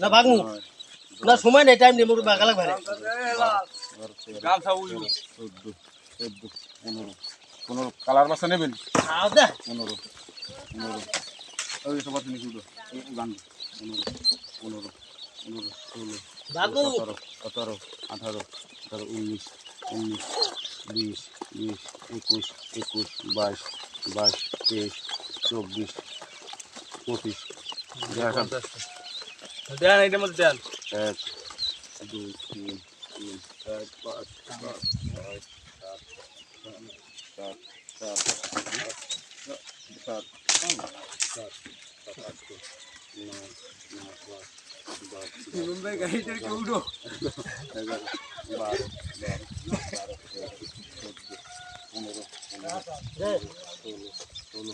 না ভাগমু না সময় নেই টাইম নেই মোটর চোদ্দ চোদ্দ পনেরো পনেরো কালার বাসা নেবেন পনেরো পনেরো ওই জিনিস উঠো গান পনেরো পনেরো পনেরো সতেরো সতেরো আঠারো আঠারো উনিশ উনিশ বিশ বিশ একুশ একুশ বাইশ বাইশ তেইশ চব্বিশ পঁচিশ দেন এইটার মধ্যে দেন এক দুই তিন তিন চার পাঁচ পাঁচ ছয় সাত সাত সাত সাত সাত সাত আট নয় নয় পাঁচ দশ ভাই গাড়িটার কে উঠো বারো বারো বারো তেরো চোদ্দ পনেরো পনেরো ষোলো ষোলো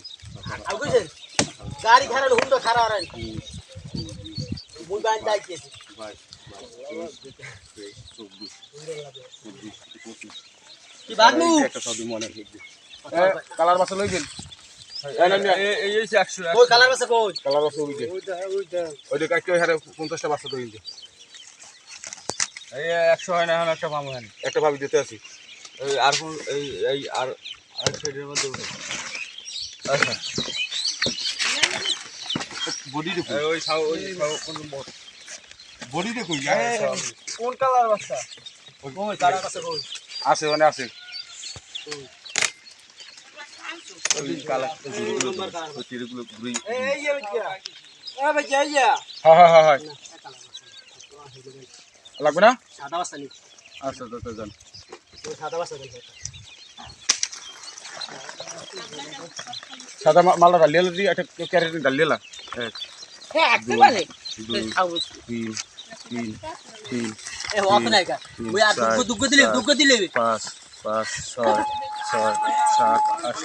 গাড়ি খারাপ হুন্ডা খারাপ আর উনিশ মুই বান যাইতেছি কি বাগমু একটা সবই মনে কালার বাসা লইবেন এই এই এই একশো কালার আছে কই কালার বাসা ওই যে ওই যে কাটকে হারে পঞ্চাশটা বাসা দইন যে এই একশো হয় না এখন একটা পাবো হ্যাঁ একটা ভাবি দিতে আছি এই আর কোন এই এই আর আর সেটের মধ্যে আচ্ছা বডি এই ওই সাউ ওই সাউ কোন মোট বডি দেখুন কোন কালার বাচ্চা? কই কালার আছে কই? আছে মানে আছে। হ্যাঁ হ্যাঁ হ্যাঁ হ্যাঁ। লাগবে না? সাদা বাসা নি আচ্ছা আচ্ছা যান ওই সাদা বাসা সাদা মা- মালটা ডালিয়ে দি একটা ক্যারেট ডালিয়ে এক দুই তিন তিন তিন পাঁচ পাঁচ ছয় ছয় সাত আট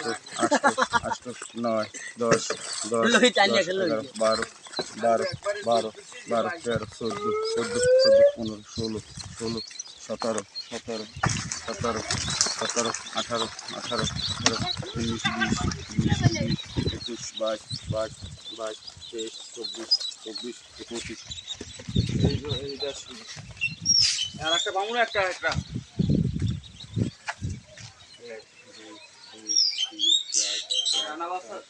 আট আট নয় দশ দশ এগারো বারো বারো বারো বারো তেরো চোদ্দ চোদ্দ চোদ্দ পনেরো ষোলো ষোলো সতেরো সতেরো সতেরো সতেরো আঠারো আঠারো আঠারো উনিশ বিশ বিশ একুশ বাইশ বাইশ বাইশ তেইশ চব্বিশ চব্বিশ পঁচিশ এই যে এইটা শুরু। আর একটা পাবো না একটা একটা এক দুই দুই তিন চার চার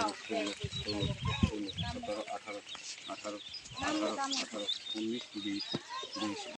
ষোলো ষোলো ষোলো সতেরো আঠারো আঠারো আঠারো আঠারো উনিশ বিশ বিশ